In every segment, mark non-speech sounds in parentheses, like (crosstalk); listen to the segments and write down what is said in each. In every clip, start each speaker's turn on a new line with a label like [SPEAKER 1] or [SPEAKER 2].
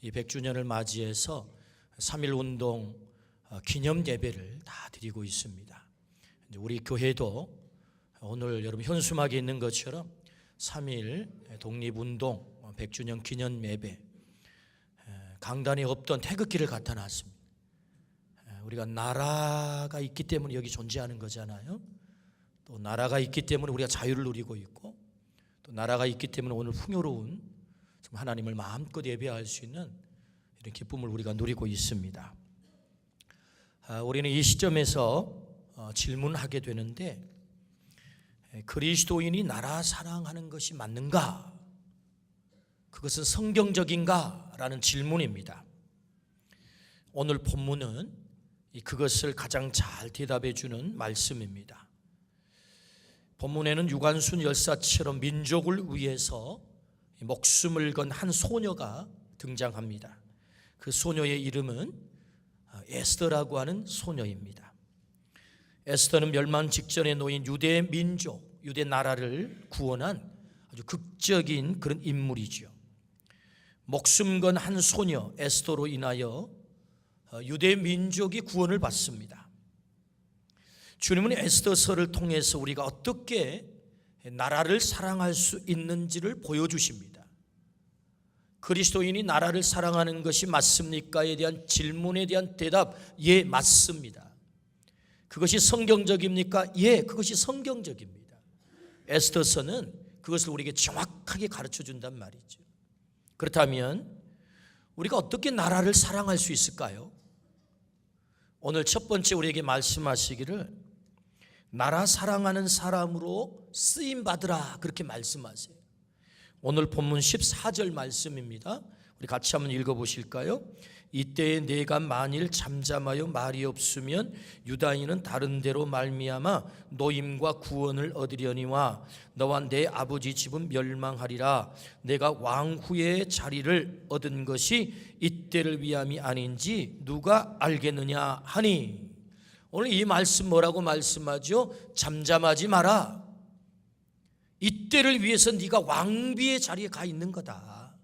[SPEAKER 1] 이 100주년을 맞이해서 3.1 운동 어, 기념 예배를 다 드리고 있습니다. 우리 교회도 오늘 여러분 현수막에 있는 것처럼 3.1 독립운동 100주년 기념 예배 에, 강단에 없던 태극기를 갖다 놨습니다. 에, 우리가 나라가 있기 때문에 여기 존재하는 거잖아요. 또 나라가 있기 때문에 우리가 자유를 누리고 있고 또 나라가 있기 때문에 오늘 풍요로운 좀 하나님을 마음껏 예배할 수 있는 이런 기쁨을 우리가 누리고 있습니다. 아, 우리는 이 시점에서 어, 질문하게 되는데 에, 그리스도인이 나라 사랑하는 것이 맞는가? 그것은 성경적인가? 라는 질문입니다. 오늘 본문은 이 그것을 가장 잘 대답해 주는 말씀입니다. 본문에는 유관순 열사처럼 민족을 위해서 목숨을 건 한 소녀가 등장합니다. 그 소녀의 이름은 에스더라고 하는 소녀입니다. 에스더는 멸망 직전에 놓인 유대 민족, 유대 나라를 구원한 아주 극적인 그런 인물이죠. 목숨 건 한 소녀 에스더로 인하여 유대 민족이 구원을 받습니다. 주님은 에스더서를 통해서 우리가 어떻게 나라를 사랑할 수 있는지를 보여주십니다. 그리스도인이 나라를 사랑하는 것이 맞습니까에 대한 질문에 대한 대답, 예, 맞습니다. 그것이 성경적입니까? 예, 그것이 성경적입니다. 에스더서는 그것을 우리에게 정확하게 가르쳐 준단 말이죠. 그렇다면 우리가 어떻게 나라를 사랑할 수 있을까요? 오늘 첫 번째 우리에게 말씀하시기를 나라 사랑하는 사람으로 쓰임 받으라 그렇게 말씀하세요. 오늘 본문 14절 말씀입니다. 우리 같이 한번 읽어 보실까요? 이때에 내가 만일 잠잠하여 말이 없으면 유다인은 다른 데로 말미암아 노임과 구원을 얻으려니와 너와 내 아버지 집은 멸망하리라 내가 왕후의 자리를 얻은 것이 이때를 위함이 아닌지 누가 알겠느냐 하니 오늘 이 말씀 뭐라고 말씀하죠? 잠잠하지 마라. 이때를 위해서 네가 왕비의 자리에 가 있는 거다.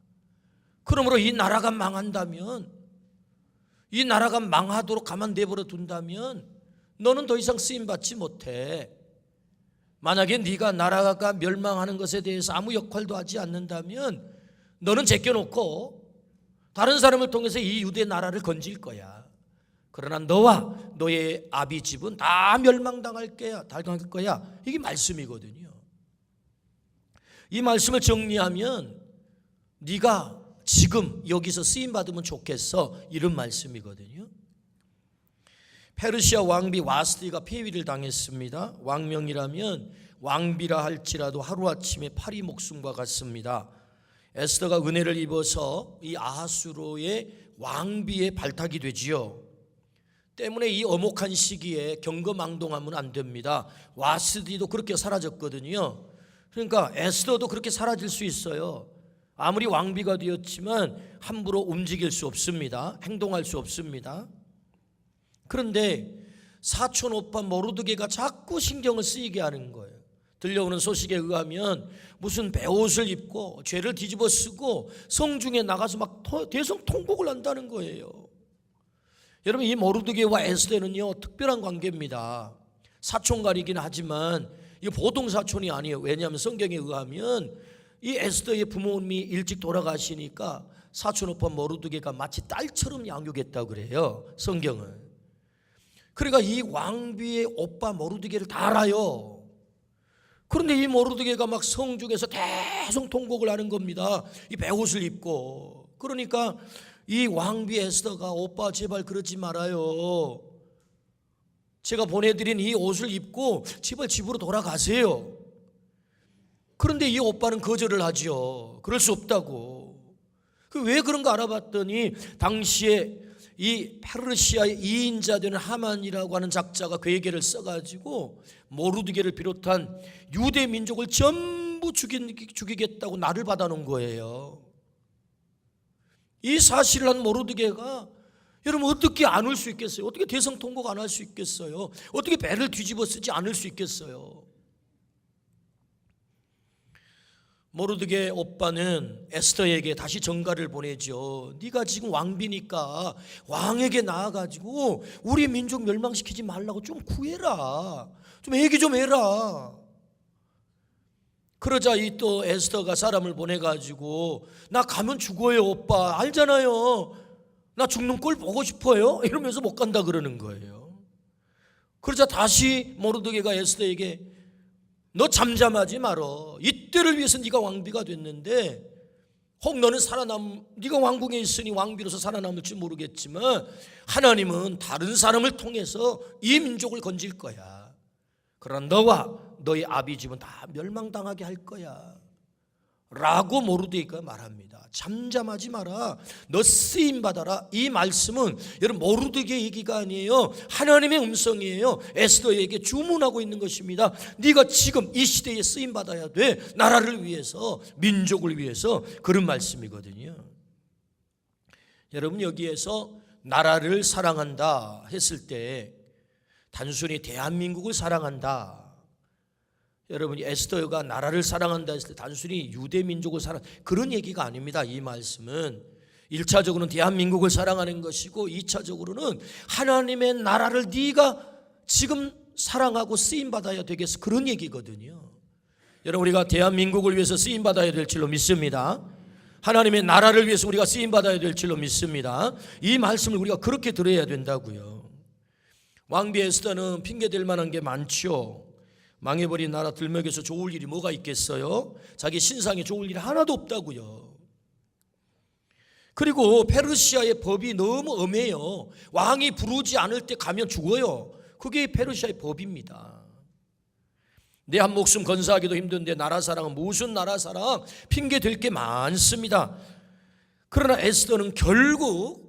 [SPEAKER 1] 그러므로 이 나라가 망한다면 이 나라가 망하도록 가만 내버려 둔다면 너는 더 이상 쓰임 받지 못해. 만약에 네가 나라가 멸망하는 것에 대해서 아무 역할도 하지 않는다면 너는 제껴놓고 다른 사람을 통해서 이 유대 나라를 건질 거야. 그러나 너와 너의 아비 집은 다 멸망당할 거야. 당할 거야. 이게 말씀이거든요. 이 말씀을 정리하면 네가 지금 여기서 쓰임 받으면 좋겠어. 이런 말씀이거든요. 페르시아 왕비 와스디가 폐위를 당했습니다. 왕명이라면 왕비라 할지라도 하루아침에 파리 목숨과 같습니다. 에스더가 은혜를 입어서 이 아하수로의 왕비에 발탁이 되지요. 때문에 이 어목한 시기에 경거망동하면 안 됩니다. 와스디도 그렇게 사라졌거든요. 그러니까 에스더도 그렇게 사라질 수 있어요. 아무리 왕비가 되었지만 함부로 움직일 수 없습니다. 행동할 수 없습니다. 그런데 사촌 오빠 모르드게가 자꾸 신경을 쓰이게 하는 거예요. 들려오는 소식에 의하면 무슨 배옷을 입고 죄를 뒤집어 쓰고 성중에 나가서 막 대성 통곡을 한다는 거예요. 여러분 이 모르드게와 에스더는요 특별한 관계입니다. 사촌가리긴 하지만 이 보통 사촌이 아니에요. 왜냐하면 성경에 의하면 이 에스더의 부모님이 일찍 돌아가시니까 사촌 오빠 모르드게가 마치 딸처럼 양육했다 그래요. 성경은. 그러니까 이 왕비의 오빠 모르드게를 다 알아요. 그런데 이 모르드게가 막 성중에서 계속 통곡을 하는 겁니다. 이 배옷을 입고. 그러니까 이 왕비 에스더가 오빠 제발 그러지 말아요. 제가 보내드린 이 옷을 입고 제발 집으로 돌아가세요. 그런데 이 오빠는 거절을 하지요. 그럴 수 없다고. 그 왜 그런가 알아봤더니 당시에 이 페르시아의 이인자 되는 하만이라고 하는 작자가 괴계를 써가지고 모르드게를 비롯한 유대 민족을 전부 죽이, 죽이겠다고 나를 받아놓은 거예요. 이 사실을 한 모르드게가 여러분 어떻게 안 올 수 있겠어요? 어떻게 대성 통곡 안 할 수 있겠어요? 어떻게 배를 뒤집어 쓰지 않을 수 있겠어요? 모르드게 오빠는 에스더에게 다시 전가를 보내죠. 네가 지금 왕비니까 왕에게 나아가지고 우리 민족 멸망시키지 말라고 좀 구해라. 좀 얘기 좀 해라. 그러자 이 또 에스더가 사람을 보내가지고 나 가면 죽어요 오빠 알잖아요. 나 죽는 꼴 보고 싶어요. 이러면서 못 간다 그러는 거예요. 그러자 다시 모르드게가 에스더에게 너 잠잠하지 말어. 이때를 위해서 네가 왕비가 됐는데 혹 너는 살아남 네가 왕궁에 있으니 왕비로서 살아남을지 모르겠지만 하나님은 다른 사람을 통해서 이 민족을 건질 거야. 그러나 너와 너희 아비 집은 다 멸망당하게 할 거야. 라고 모르드니까 말합니다. 잠잠하지 마라. 너 쓰임 받아라. 이 말씀은 여러분 모르드게 얘기가 아니에요. 하나님의 음성이에요. 에스더에게 주문하고 있는 것입니다. 네가 지금 이 시대에 쓰임 받아야 돼. 나라를 위해서, 민족을 위해서 그런 말씀이거든요. 여러분 여기에서 나라를 사랑한다 했을 때 단순히 대한민국을 사랑한다. 여러분이 에스더가 나라를 사랑한다 했을 때 단순히 유대 민족을 사랑 그런 얘기가 아닙니다. 이 말씀은 1차적으로는 대한민국을 사랑하는 것이고 2차적으로는 하나님의 나라를 네가 지금 사랑하고 쓰임 받아야 되겠어. 그런 얘기거든요. 여러분 우리가 대한민국을 위해서 쓰임 받아야 될 줄로 믿습니다. 하나님의 나라를 위해서 우리가 쓰임 받아야 될 줄로 믿습니다. 이 말씀을 우리가 그렇게 들어야 된다고요. 왕비 에스더는 핑계 댈 만한 게 많죠. 망해버린 나라 들먹여서 좋을 일이 뭐가 있겠어요? 자기 신상에 좋을 일이 하나도 없다고요. 그리고 페르시아의 법이 너무 엄해요. 왕이 부르지 않을 때 가면 죽어요. 그게 페르시아의 법입니다. 내 한 목숨 건사하기도 힘든데 나라 사랑은 무슨 나라 사랑? 핑계 될 게 많습니다. 그러나 에스더는 결국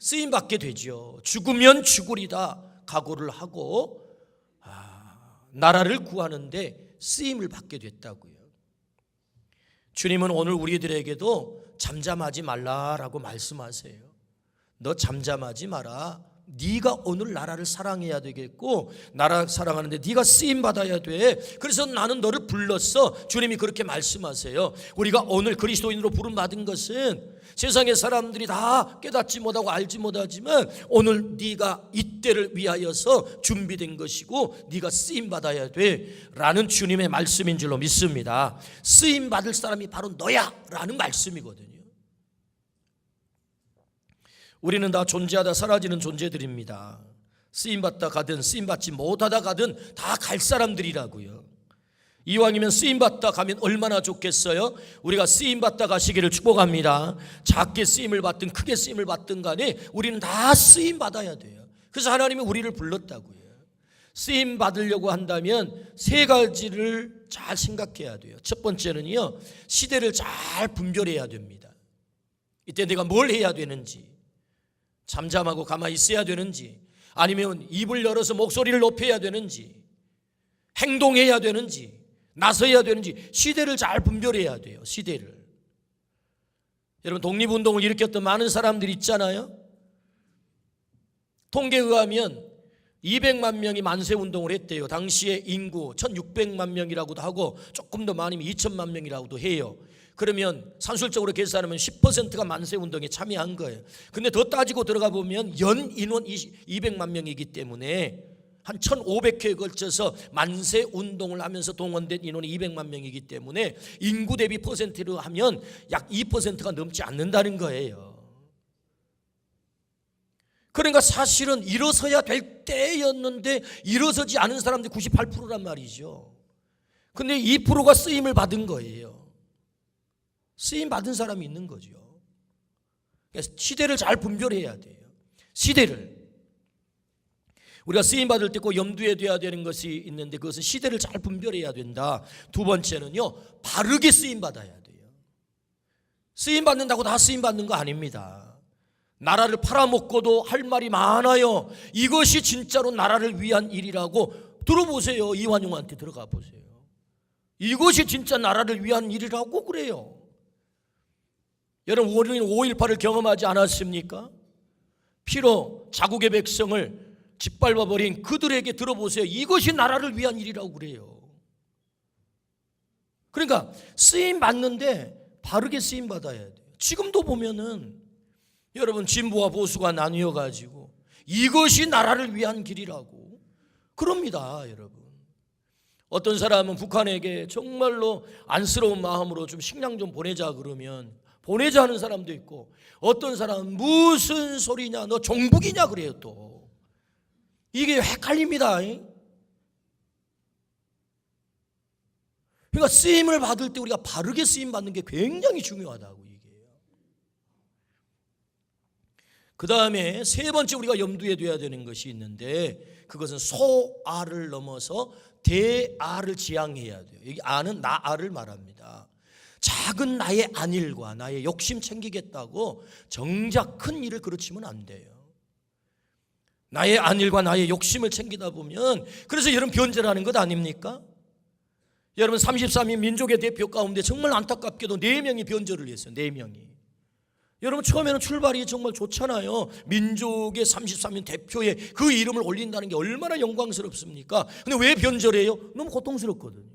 [SPEAKER 1] 쓰임 받게 되죠. 죽으면 죽으리다 각오를 하고 나라를 구하는데 쓰임을 받게 됐다고요. 주님은 오늘 우리들에게도 잠잠하지 말라라고 말씀하세요. 너 잠잠하지 마라. 네가 오늘 나라를 사랑해야 되겠고 나라 사랑하는데 네가 쓰임 받아야 돼. 그래서 나는 너를 불렀어. 주님이 그렇게 말씀하세요. 우리가 오늘 그리스도인으로 부름 받은 것은 세상의 사람들이 다 깨닫지 못하고 알지 못하지만 오늘 네가 이때를 위하여서 준비된 것이고 네가 쓰임 받아야 돼라는 주님의 말씀인 줄로 믿습니다. 쓰임 받을 사람이 바로 너야라는 말씀이거든요. 우리는 다 존재하다 사라지는 존재들입니다. 쓰임 받다 가든 쓰임 받지 못하다 가든 다 갈 사람들이라고요. 이왕이면 쓰임 받다 가면 얼마나 좋겠어요? 우리가 쓰임 받다 가시기를 축복합니다. 작게 쓰임을 받든 크게 쓰임을 받든 간에 우리는 다 쓰임 받아야 돼요. 그래서 하나님이 우리를 불렀다고요. 쓰임 받으려고 한다면 세 가지를 잘 생각해야 돼요. 첫 번째는요. 시대를 잘 분별해야 됩니다. 이때 내가 뭘 해야 되는지 잠잠하고 가만히 있어야 되는지 아니면 입을 열어서 목소리를 높여야 되는지 행동해야 되는지 나서야 되는지 시대를 잘 분별해야 돼요. 시대를. 여러분 독립운동을 일으켰던 많은 사람들이 있잖아요. 통계에 의하면 200만 명이 만세 운동을 했대요. 당시에 인구 1600만 명이라고도 하고 조금 더 많으면 2000만 명이라고도 해요. 그러면 산술적으로 계산하면 10%가 만세 운동에 참여한 거예요. 근데 더 따지고 들어가 보면 연 인원 200만 명이기 때문에 한 1500회에 걸쳐서 만세 운동을 하면서 동원된 인원이 200만 명이기 때문에 인구 대비 퍼센트로 하면 약 2%가 넘지 않는다는 거예요. 그러니까 사실은 일어서야 될 때였는데 일어서지 않은 사람들이 98%란 말이죠. 근데 2%가 쓰임을 받은 거예요. 쓰임 받은 사람이 있는 거죠. 그래서 시대를 잘 분별해야 돼요. 시대를. 우리가 쓰임 받을 때 꼭 염두에 둬야 되는 것이 있는데 그것은 시대를 잘 분별해야 된다. 두 번째는요, 바르게 쓰임 받아야 돼요. 쓰임 받는다고 다 쓰임 받는 거 아닙니다. 나라를 팔아먹고도 할 말이 많아요. 이것이 진짜로 나라를 위한 일이라고 들어보세요. 이완용한테 들어가 보세요. 이것이 진짜 나라를 위한 일이라고 그래요. 여러분, 우리는 5.18을 경험하지 않았습니까? 피로 자국의 백성을 짓밟아버린 그들에게 들어보세요. 이것이 나라를 위한 일이라고 그래요. 그러니까 쓰임 받는데 바르게 쓰임 받아야 돼요. 지금도 보면은 여러분 진보와 보수가 나뉘어 가지고 이것이 나라를 위한 길이라고 그럽니다, 여러분. 어떤 사람은 북한에게 정말로 안쓰러운 마음으로 좀 식량 좀 보내자 그러면 보내자 하는 사람도 있고 어떤 사람은 무슨 소리냐 너 종북이냐 그래요 또 이게 헷갈립니다. 그러니까 쓰임을 받을 때 우리가 바르게 쓰임 받는 게 굉장히 중요하다고 얘기해요. 그 다음에 세 번째 우리가 염두에 둬야 되는 것이 있는데 그것은 소아를 넘어서 대아를 지향해야 돼요. 여기 아는 나아를 말합니다. 작은 나의 안일과 나의 욕심 챙기겠다고 정작 큰 일을 그르치면 안 돼요. 나의 안일과 나의 욕심을 챙기다 보면 그래서 여러분 변제라는 것 아닙니까? 여러분 33인 민족의 대표 가운데 정말 안타깝게도 4명이 변절을 했어요. 4명이. 여러분 처음에는 출발이 정말 좋잖아요. 민족의 33인 대표의 그 이름을 올린다는 게 얼마나 영광스럽습니까? 근데 왜 변절해요? 너무 고통스럽거든요.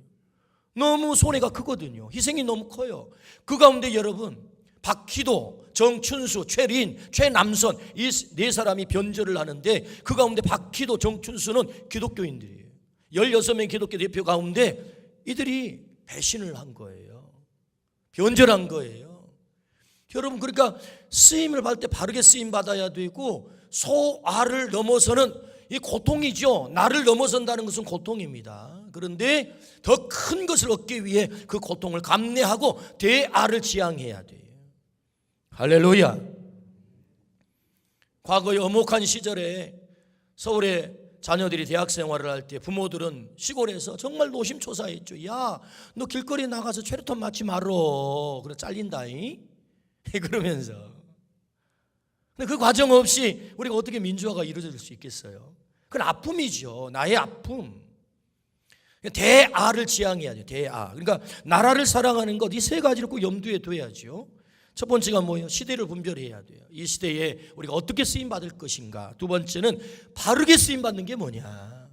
[SPEAKER 1] 너무 손해가 크거든요. 희생이 너무 커요. 그 가운데 여러분 박희도, 정춘수, 최린, 최남선 이 네 사람이 변절을 하는데 그 가운데 박희도, 정춘수는 기독교인들이에요. 16명 기독교 대표 가운데 이들이 배신을 한 거예요. 변절한 거예요. 여러분 그러니까 쓰임을 받을 때 바르게 쓰임 받아야 되고 소아를 넘어서는 이 고통이죠. 나를 넘어선다는 것은 고통입니다. 그런데 더 큰 것을 얻기 위해 그 고통을 감내하고 대아를 지향해야 돼요. 할렐루야. 과거의 어목한 시절에 서울에 자녀들이 대학 생활을 할 때 부모들은 시골에서 정말 노심초사했죠. 야, 너 길거리 나가서 최루탄 맞지 말어. 그래 잘린다잉. (laughs) 그러면서. 근데 그 과정 없이 우리가 어떻게 민주화가 이루어질 수 있겠어요? 그건 아픔이죠. 나의 아픔. 대아를 지향해야 돼요. 대아. 그러니까 나라를 사랑하는 것 이 세 가지를 꼭 염두에 둬야죠. 첫 번째가 뭐예요? 시대를 분별해야 돼요. 이 시대에 우리가 어떻게 쓰임 받을 것인가. 두 번째는 바르게 쓰임 받는 게 뭐냐.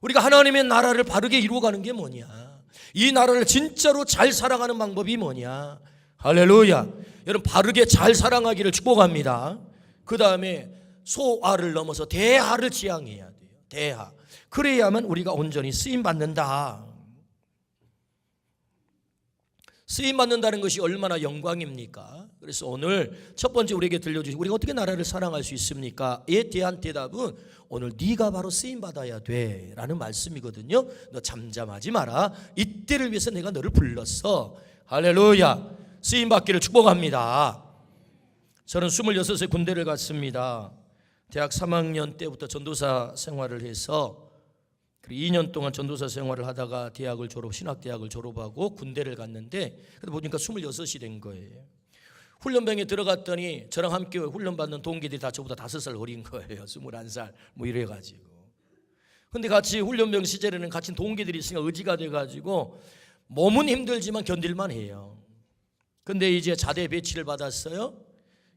[SPEAKER 1] 우리가 하나님의 나라를 바르게 이루어가는 게 뭐냐. 이 나라를 진짜로 잘 사랑하는 방법이 뭐냐. 할렐루야. 여러분 바르게 잘 사랑하기를 축복합니다. 그 다음에 소아를 넘어서 대하를 지향해야 돼요. 대하. 그래야만 우리가 온전히 쓰임 받는다. 쓰임 받는다는 것이 얼마나 영광입니까? 그래서 오늘 첫 번째 우리에게 들려주신 우리가 어떻게 나라를 사랑할 수 있습니까?에 대한 대답은 오늘 네가 바로 쓰임 받아야 돼라는 말씀이거든요. 너 잠잠하지 마라. 이때를 위해서 내가 너를 불렀어. 할렐루야. 쓰임 받기를 축복합니다. 저는 26세 군대를 갔습니다. 대학 3학년 때부터 전도사 생활을 해서 2년 동안 전도사 생활을 하다가 대학을 졸업, 신학대학을 졸업하고 군대를 갔는데 그때 보니까 26이 된 거예요. 훈련병에 들어갔더니 저랑 함께 훈련받는 동기들이 다 저보다 5살 어린 거예요. 21살 뭐 이래가지고. 근데 같이 훈련병 시절에는 같이 동기들이 있으니까 의지가 돼가지고 몸은 힘들지만 견딜만 해요. 근데 이제 자대 배치를 받았어요.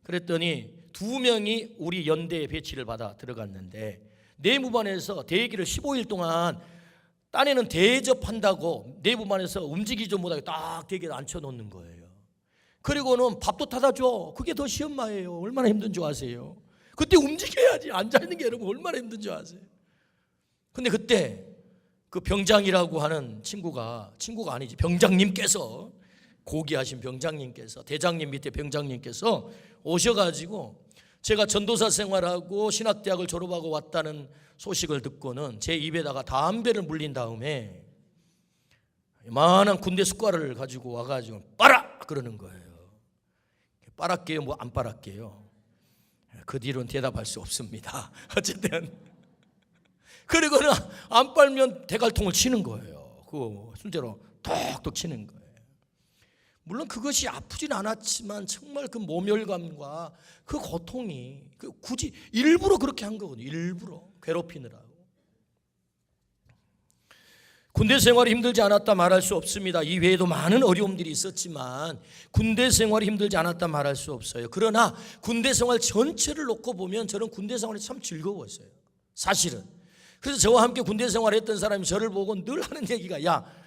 [SPEAKER 1] 그랬더니 두 명이 우리 연대에 배치를 받아 들어갔는데 내무반에서 대기를 15일 동안 딴에는 대접한다고 내무반에서 움직이지 못하게 딱 대기에 앉혀놓는 거예요. 그리고는 밥도 타다 줘. 그게 더 시험마예요. 얼마나 힘든 줄 아세요? 그때 움직여야지. 앉아있는 게 여러분 얼마나 힘든 줄 아세요? 근데 그때 그 병장이라고 하는 친구가 친구가 아니지 병장님께서 고귀하신 병장님께서 대장님 밑에 병장님께서 오셔가지고 제가 전도사 생활하고 신학대학을 졸업하고 왔다는 소식을 듣고는 제 입에다가 담배를 물린 다음에 이만한 군대 숟가락을 가지고 와가지고 빨아 그러는 거예요. 빨았게요, 뭐 안 빨았게요. 그 뒤로는 대답할 수 없습니다. (laughs) 어쨌든 그리고는 안 빨면 대갈통을 치는 거예요. 그 순대로 톡톡 치는 거예요. 물론 그것이 아프진 않았지만 정말 그 모멸감과 그 고통이 그 굳이 일부러 그렇게 한 거거든요. 일부러 괴롭히느라고. 군대 생활이 힘들지 않았다 말할 수 없습니다. 이 외에도 많은 어려움들이 있었지만 군대 생활이 힘들지 않았다 말할 수 없어요. 그러나 군대 생활 전체를 놓고 보면 저는 군대 생활이 참 즐거웠어요. 사실은. 그래서 저와 함께 군대 생활했던 사람이 저를 보고 늘 하는 얘기가 야 어?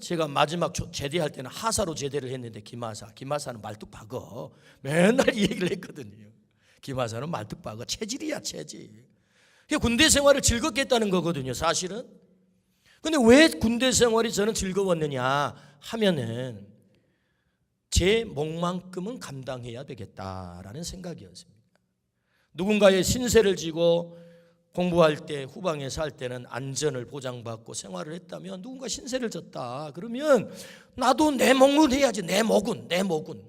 [SPEAKER 1] 제가 마지막 조- 제대할 때는 하사로 제대를 했는데 김하사, 김하사는 말뚝박어. 맨날 이 얘기를 했거든요. 김하사는 말뚝박어. 체질이야 체질. 군대 생활을 즐겁게 했다는 거거든요. 사실은. 근데 왜 군대 생활이 저는 즐거웠느냐 하면은 제 목만큼은 감당해야 되겠다라는 생각이었습니다. 누군가의 신세를 지고 공부할 때 후방에 살 때는 안전을 보장받고 생활을 했다면 누군가 신세를 졌다. 그러면 나도 내 목은 해야지. 내 목은 내 목은.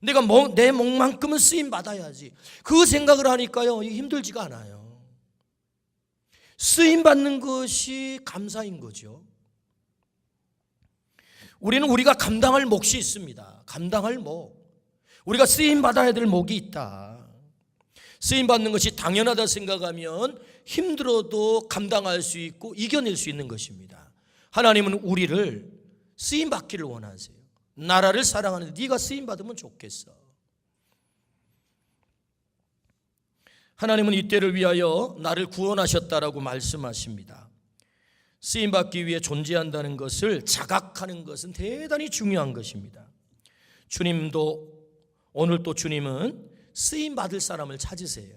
[SPEAKER 1] 내가 목, 내 목만큼은 쓰임 받아야지. 그 생각을 하니까요 힘들지가 않아요. 쓰임 받는 것이 감사인 거죠. 우리는 우리가 감당할 몫이 있습니다. 감당할 몫. 우리가 쓰임 받아야 될 몫이 있다 쓰임 받는 것이 당연하다 생각하면 힘들어도 감당할 수 있고 이겨낼 수 있는 것입니다. 하나님은 우리를 쓰임 받기를 원하세요. 나라를 사랑하는데 네가 쓰임 받으면 좋겠어. 하나님은 이때를 위하여 나를 구원하셨다라고 말씀하십니다. 쓰임 받기 위해 존재한다는 것을 자각하는 것은 대단히 중요한 것입니다. 주님도 오늘 또 주님은 쓰임 받을 사람을 찾으세요.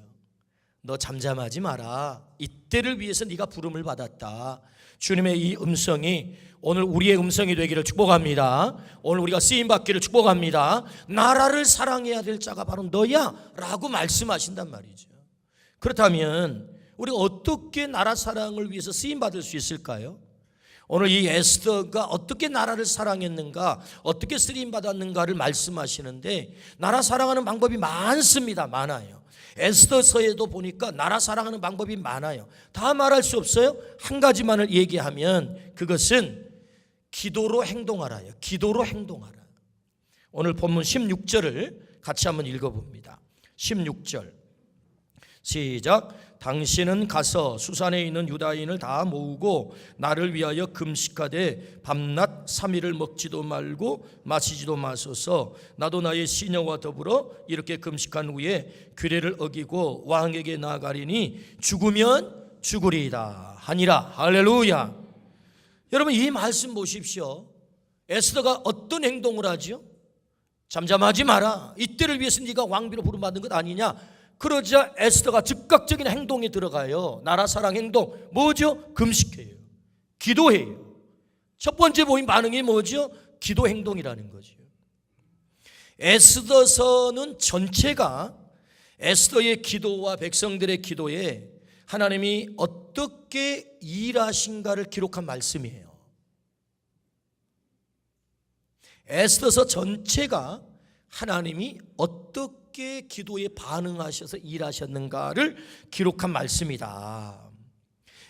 [SPEAKER 1] 너 잠잠하지 마라. 이때를 위해서 네가 부름을 받았다. 주님의 이 음성이 오늘 우리의 음성이 되기를 축복합니다. 오늘 우리가 쓰임 받기를 축복합니다. 나라를 사랑해야 될 자가 바로 너야라고 말씀하신단 말이죠. 그렇다면 우리가 어떻게 나라 사랑을 위해서 쓰임 받을 수 있을까요? 오늘 이 에스더가 어떻게 나라를 사랑했는가, 어떻게 쓰임 받았는가를 말씀하시는데 나라 사랑하는 방법이 많습니다. 많아요. 에스더서에도 보니까 나라 사랑하는 방법이 많아요. 다 말할 수 없어요. 한 가지만을 얘기하면 그것은 기도로 행동하라요. 기도로 행동하라. 오늘 본문 16절을 같이 한번 읽어봅니다. 16절 시작. 당신은 가서 수산에 있는 유다인을 다 모으고 나를 위하여 금식하되 밤낮 삼일을 먹지도 말고 마시지도 마소서. 나도 나의 시녀와 더불어 이렇게 금식한 후에 규례를 어기고 왕에게 나아가리니 죽으면 죽으리이다 하니라. 할렐루야. 여러분 이 말씀 보십시오. 에스더가 어떤 행동을 하죠? 잠잠하지 마라. 이때를 위해서 네가 왕비로 부름받은 것 아니냐 그러자 에스더가 즉각적인 행동에 들어가요. 나라 사랑 행동. 뭐죠? 금식해요. 기도해요. 첫 번째 보인 반응이 뭐죠? 기도 행동이라는 거죠. 에스더서는 전체가 에스더의 기도와 백성들의 기도에 하나님이 어떻게 일하신가를 기록한 말씀이에요. 에스더서 전체가 하나님이 어떻게 기도에 반응하셔서 일하셨는가를 기록한 말씀이다.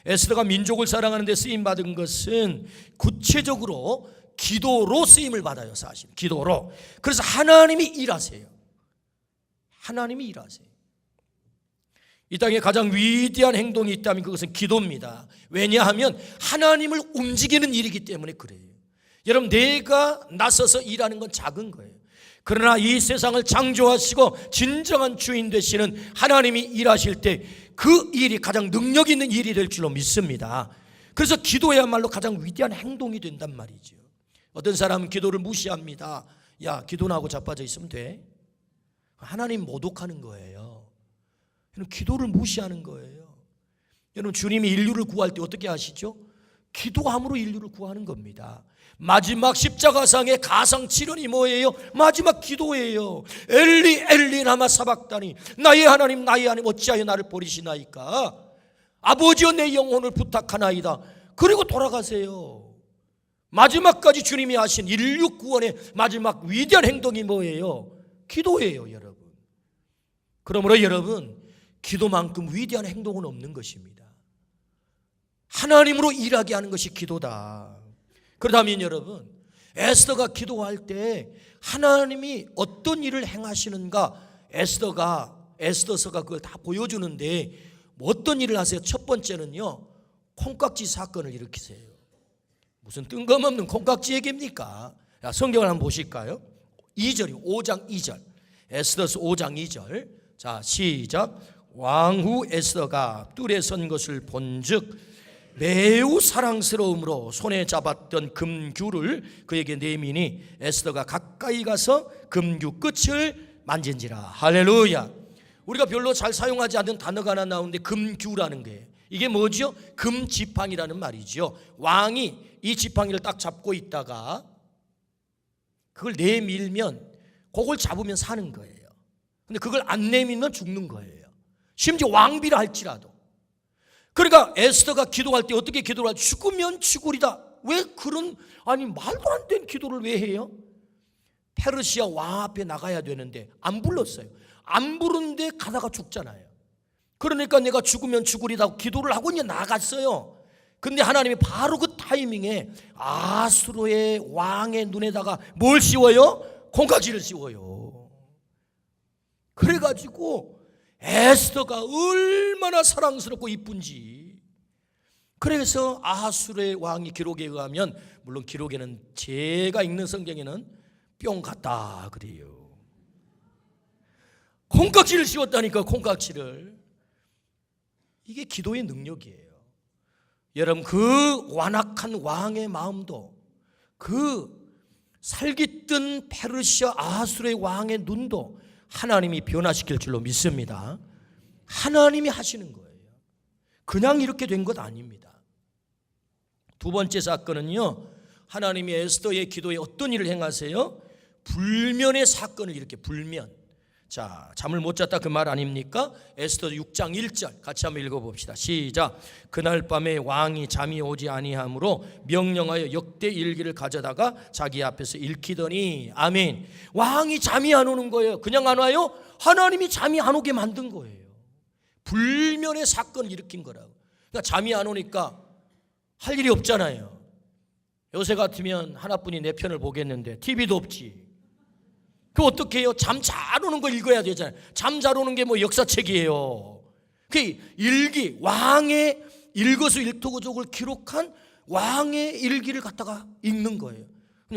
[SPEAKER 1] 에스더가 민족을 사랑하는 데 쓰임 받은 것은 구체적으로 기도로 쓰임을 받아요, 사실. 기도로. 그래서 하나님이 일하세요. 하나님이 일하세요. 이 땅에 가장 위대한 행동이 있다면 그것은 기도입니다. 왜냐하면 하나님을 움직이는 일이기 때문에 그래요. 여러분, 내가 나서서 일하는 건 작은 거예요. 그러나 이 세상을 창조하시고 진정한 주인 되시는 하나님이 일하실 때 그 일이 가장 능력 있는 일이 될 줄로 믿습니다. 그래서 기도야말로 가장 위대한 행동이 된단 말이죠. 어떤 사람은 기도를 무시합니다. 야, 기도나 하고 자빠져 있으면 돼. 하나님 모독하는 거예요. 여러분, 기도를 무시하는 거예요. 여러분, 주님이 인류를 구할 때 어떻게 하시죠? 기도함으로 인류를 구하는 겁니다. 마지막 십자가상의 가상 치료이 뭐예요? 마지막 기도예요. 엘리 엘리 나마 사박다니 나의 하나님 나의 하나님 어찌하여 나를 버리시나이까? 아버지여 내 영혼을 부탁하나이다. 그리고 돌아가세요. 마지막까지 주님이 하신 인류 구원의 마지막 위대한 행동이 뭐예요? 기도예요, 여러분. 그러므로 여러분, 기도만큼 위대한 행동은 없는 것입니다. 하나님으로 일하게 하는 것이 기도다. 그렇다면 여러분, 에스더가 기도할 때 하나님이 어떤 일을 행하시는가 에스더가 에스더서가 그걸 다 보여주는데 뭐 어떤 일을 하세요? 첫 번째는요, 콩깍지 사건을 일으키세요. 무슨 뜬금없는 콩깍지 얘기입니까? 야, 성경을 한번 보실까요? 2절이 5장 2절. 에스더서 5장 2절. 자, 시작. 왕후 에스더가 뜰에 선 것을 본즉 매우 사랑스러움으로 손에 잡았던 금규를 그에게 내미니 에스더가 가까이 가서 금규 끝을 만진지라. 할렐루야. 우리가 별로 잘 사용하지 않는 단어가 하나 나오는데 금규라는 거예요 이게 뭐죠? 금지팡이라는 말이죠. 왕이 이 지팡이를 딱 잡고 있다가 그걸 내밀면 그걸 잡으면 사는 거예요. 근데 그걸 안 내밀면 죽는 거예요. 심지어 왕비라 할지라도 그러니까 에스더가 기도할 때 어떻게 기도를 하지? 죽으면 죽으리다. 왜 그런 아니 말도 안 되는 기도를 왜 해요? 페르시아 왕 앞에 나가야 되는데 안 불렀어요. 안 부른데 가다가 죽잖아요. 그러니까 내가 죽으면 죽으리다 기도를 하고 이제 나갔어요. 근데 하나님이 바로 그 타이밍에 아수르의 왕의 눈에다가 뭘 씌워요? 콩깍지를 씌워요. 그래가지고 에스더가 얼마나 사랑스럽고 이쁜지. 그래서 아하술의 왕이 기록에 의하면 물론 기록에는 제가 읽는 성경에는 뿅 갔다 그래요. 콩깍지를 씌웠다니까 콩깍지를. 이게 기도의 능력이에요. 여러분 그 완악한 왕의 마음도 그 살깃든 페르시아 아하술의 왕의 눈도 하나님이 변화시킬 줄로 믿습니다. 하나님이 하시는 거예요. 그냥 이렇게 된 것 아닙니다. 두 번째 사건은요. 하나님이 에스더의 기도에 어떤 일을 행하세요? 불면의 사건을 이렇게 불면. 자, 잠을 못 잤다 그 말 아닙니까? 에스더 6장 1절 같이 한번 읽어 봅시다. 시작. 그날 밤에 왕이 잠이 오지 아니하므로 명령하여 역대 일기를 가져다가 자기 앞에서 읽히더니 아멘. 왕이 잠이 안 오는 거예요. 그냥 안 와요? 하나님이 잠이 안 오게 만든 거예요. 불면의 사건을 일으킨 거라고. 그러니까 잠이 안 오니까 할 일이 없잖아요. 요새 같으면 하나뿐이 내 편을 보겠는데 TV도 없지. 그 어떻게 해요? 잠 잘 오는 거 읽어야 되잖아요. 잠 잘 오는 게 뭐 역사책이에요. 그 일기 왕의 일거수 일투족을 기록한 왕의 일기를 갖다가 읽는 거예요.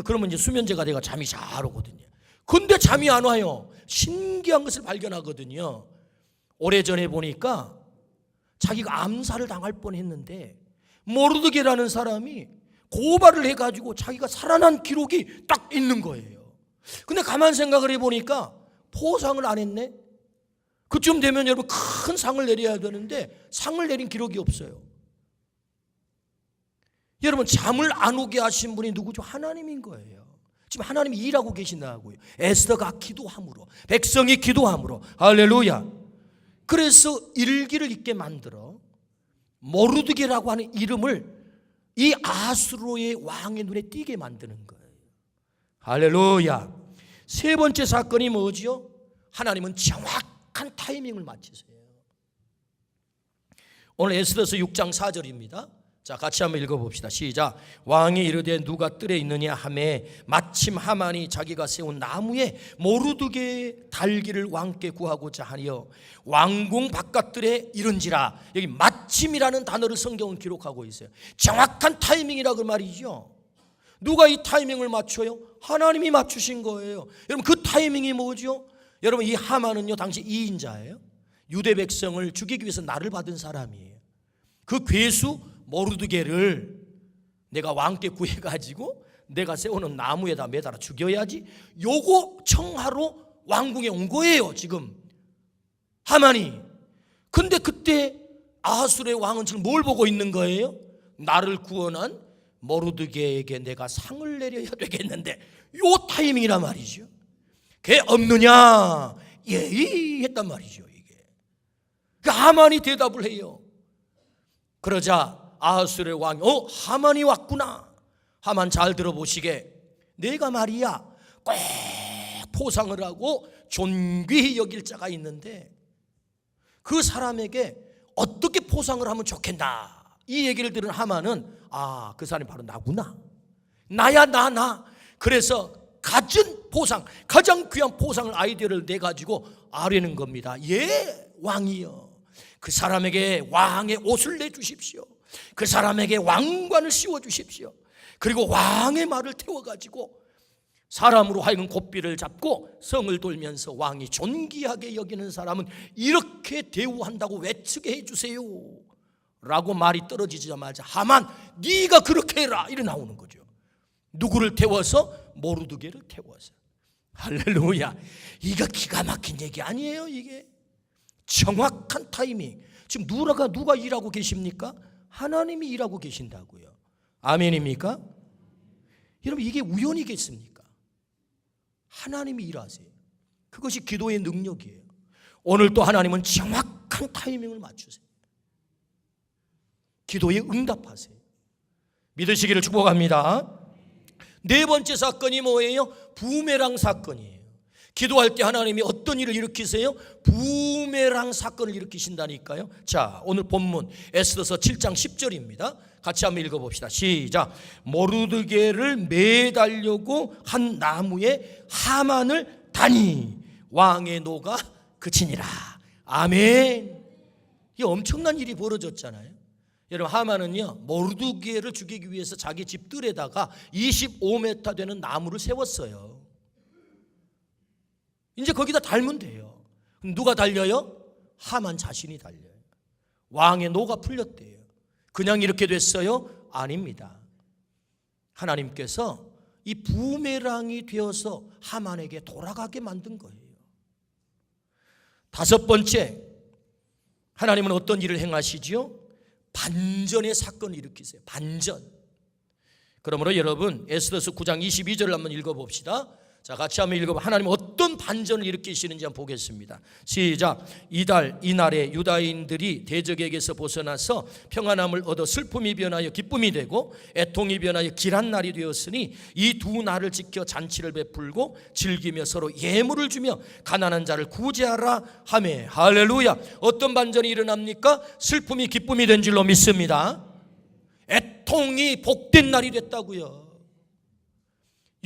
[SPEAKER 1] 그러면 이제 수면제가 돼가 잠이 잘 오거든요. 근데 잠이 안 와요. 신기한 것을 발견하거든요. 오래전에 보니까 자기가 암살을 당할 뻔했는데 모르드게라는 사람이 고발을 해가지고 자기가 살아난 기록이 딱 있는 거예요. 근데 가만 생각을 해보니까 포상을 안 했네. 그쯤 되면 여러분 큰 상을 내려야 되는데 상을 내린 기록이 없어요. 여러분 잠을 안 오게 하신 분이 누구죠? 하나님인 거예요. 지금 하나님이 일하고 계신다고요. 에스더가 기도함으로 백성이 기도함으로 할렐루야. 그래서 일기를 읽게 만들어 모르드게라고 하는 이름을 이 아수로의 왕의 눈에 띄게 만드는 거예요. 할렐루야. 세 번째 사건이 뭐지요? 하나님은 정확한 타이밍을 맞추세요. 오늘 에스더서 6장 4절입니다. 자, 같이 한번 읽어 봅시다. 시작. 왕이 이르되 누가 뜰에 있느냐 하매 마침 하만이 자기가 세운 나무에 모르드게 달기를 왕께 구하고자 하여 왕궁 바깥들에 이른지라. 여기 마침이라는 단어를 성경은 기록하고 있어요. 정확한 타이밍이라고 말이죠. 누가 이 타이밍을 맞춰요? 하나님이 맞추신 거예요. 여러분 그 타이밍이 뭐죠? 여러분 이 하만은요 당시 이인자예요. 유대 백성을 죽이기 위해서 나를 받은 사람이에요. 그 괴수 모르드게를 내가 왕께 구해 가지고 내가 세우는 나무에다 매달아 죽여야지. 요거 청하러 왕궁에 온 거예요, 지금. 하만이. 근데 그때 아하술의 왕은 지금 뭘 보고 있는 거예요? 나를 구원한 모르드게에게 내가 상을 내려야 되겠는데 요 타이밍이란 말이죠. 걔 없느냐? 예의 했단 말이죠, 이게. 그 하만이 대답을 해요. 그러자 아하술의 왕이 어 하만이 왔구나. 하만 잘 들어보시게. 내가 말이야 꼭 포상을 하고 존귀히 여길 자가 있는데 그 사람에게 어떻게 포상을 하면 좋겠나 이 얘기를 들은 하만은 아 그 사람이 바로 나구나 나야 나 나 그래서 가진 포상 가장 귀한 포상을 아이디어를 내 가지고 아뢰는 겁니다. 예 왕이여. 그 사람에게 왕의 옷을 내 주십시오. 그 사람에게 왕관을 씌워 주십시오. 그리고 왕의 말을 태워 가지고 사람으로 하여금 고삐를 잡고 성을 돌면서 왕이 존귀하게 여기는 사람은 이렇게 대우한다고 외치게 해주세요. 라고 말이 떨어지자마자 하만 네가 그렇게 해라. 이래 나오는 거죠. 누구를 태워서 모르드게를 태워서 할렐루야. 이거 기가 막힌 얘기 아니에요, 이게. 정확한 타이밍. 지금 누가 누가 일하고 계십니까? 하나님이 일하고 계신다고요. 아멘입니까? 여러분 이게 우연이겠습니까? 하나님이 일하세요. 그것이 기도의 능력이에요. 오늘 또 하나님은 정확한 타이밍을 맞추세요. 기도에 응답하세요. 믿으시기를 축복합니다. 네 번째 사건이 뭐예요? 부메랑 사건이에요. 기도할 때 하나님이 어떤 일을 일으키세요? 부메랑 사건을 일으키신다니까요. 자, 오늘 본문 에스더서 7장 10절입니다. 같이 한번 읽어봅시다. 시작. 모르드게를 매달려고 한 나무에 하만을 다니 왕의 노가 그치니라. 아멘. 이 엄청난 일이 벌어졌잖아요. 여러분 하만은요 모르드게를 죽이기 위해서 자기 집들에다가 25m 되는 나무를 세웠어요. 이제 거기다 달면 돼요. 그럼 누가 달려요? 하만 자신이 달려요. 왕의 노가 풀렸대요. 그냥 이렇게 됐어요? 아닙니다. 하나님께서 이 부메랑이 되어서 하만에게 돌아가게 만든 거예요. 다섯 번째, 하나님은 어떤 일을 행하시지요? 반전의 사건을 일으키세요. 반전. 그러므로 여러분 에스더서 9장 22절을 한번 읽어봅시다. 자, 같이 한번 읽어봐. 하나님 어떤 반전을 일으키시는지 한번 보겠습니다. 시작. 이달 이날에 유다인들이 대적에게서 벗어나서 평안함을 얻어 슬픔이 변하여 기쁨이 되고 애통이 변하여 길한 날이 되었으니 이 두 날을 지켜 잔치를 베풀고 즐기며 서로 예물을 주며 가난한 자를 구제하라 하매 할렐루야. 어떤 반전이 일어납니까? 슬픔이 기쁨이 된 줄로 믿습니다. 애통이 복된 날이 됐다고요.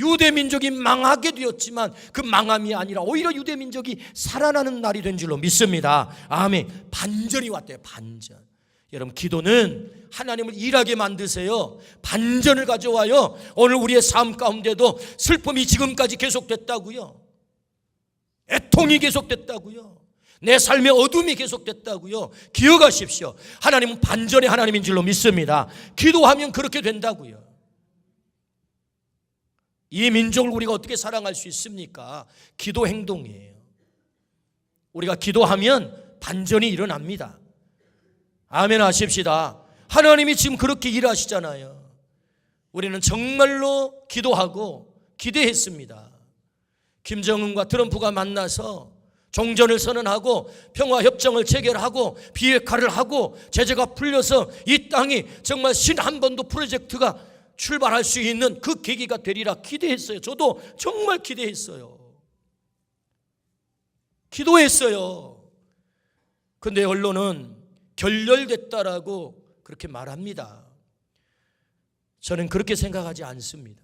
[SPEAKER 1] 유대 민족이 망하게 되었지만 그 망함이 아니라 오히려 유대 민족이 살아나는 날이 된 줄로 믿습니다. 아멘. 반전이 왔대요. 반전. 여러분 기도는 하나님을 일하게 만드세요. 반전을 가져와요. 오늘 우리의 삶 가운데도 슬픔이 지금까지 계속됐다고요. 애통이 계속됐다고요. 내 삶의 어둠이 계속됐다고요. 기억하십시오. 하나님은 반전의 하나님인 줄로 믿습니다. 기도하면 그렇게 된다고요. 이 민족을 우리가 어떻게 사랑할 수 있습니까? 기도 행동이에요. 우리가 기도하면 반전이 일어납니다. 아멘 하십시다. 하나님이 지금 그렇게 일하시잖아요. 우리는 정말로 기도하고 기대했습니다. 김정은과 트럼프가 만나서 종전을 선언하고 평화 협정을 체결하고 비핵화를 하고 제재가 풀려서 이 땅이 정말 신 한 번도 프로젝트가 출발할 수 있는 그 계기가 되리라 기대했어요. 저도 정말 기대했어요. 기도했어요. 근데 언론은 결렬됐다라고 그렇게 말합니다. 저는 그렇게 생각하지 않습니다.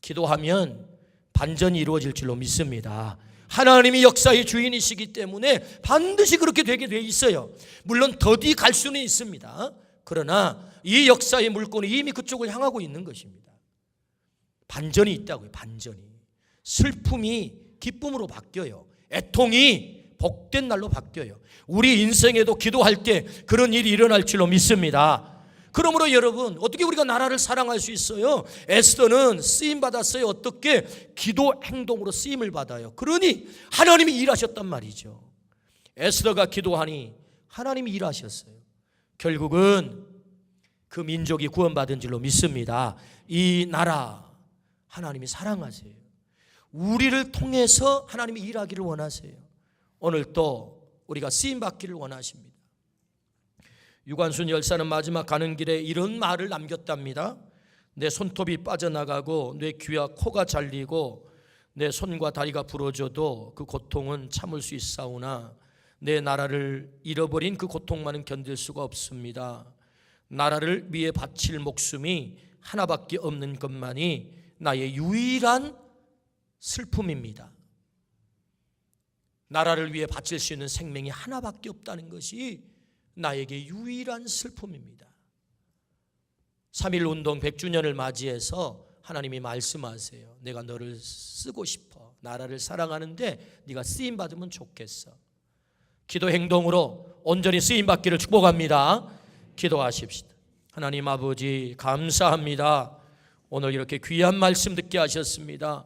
[SPEAKER 1] 기도하면 반전이 이루어질 줄로 믿습니다. 하나님이 역사의 주인이시기 때문에 반드시 그렇게 되게 돼 있어요. 물론 더디 갈 수는 있습니다. 그러나 이 역사의 물건이 이미 그쪽을 향하고 있는 것입니다. 반전이 있다고요. 반전이. 슬픔이 기쁨으로 바뀌어요. 애통이 복된 날로 바뀌어요. 우리 인생에도 기도할 때 그런 일이 일어날 줄로 믿습니다. 그러므로 여러분 어떻게 우리가 나라를 사랑할 수 있어요? 에스더는 쓰임 받았어요. 어떻게 기도 행동으로 쓰임을 받아요. 그러니 하나님이 일하셨단 말이죠. 에스더가 기도하니 하나님이 일하셨어요. 결국은 그 민족이 구원받은 줄로 믿습니다. 이 나라 하나님이 사랑하세요. 우리를 통해서 하나님이 일하기를 원하세요. 오늘 또 우리가 쓰임 받기를 원하십니다. 유관순 열사는 마지막 가는 길에 이런 말을 남겼답니다. 내 손톱이 빠져나가고 내 귀와 코가 잘리고 내 손과 다리가 부러져도 그 고통은 참을 수 있사오나 내 나라를 잃어버린 그 고통만은 견딜 수가 없습니다. 나라를 위해 바칠 목숨이 하나밖에 없는 것만이 나의 유일한 슬픔입니다. 나라를 위해 바칠 수 있는 생명이 하나밖에 없다는 것이 나에게 유일한 슬픔입니다. 3.1 운동 100주년을 맞이해서 하나님이 말씀하세요. 내가 너를 쓰고 싶어. 나라를 사랑하는데 네가 쓰임 받으면 좋겠어. 기도 행동으로 온전히 쓰임 받기를 축복합니다. 기도하십시다. 하나님 아버지 감사합니다. 오늘 이렇게 귀한 말씀 듣게 하셨습니다.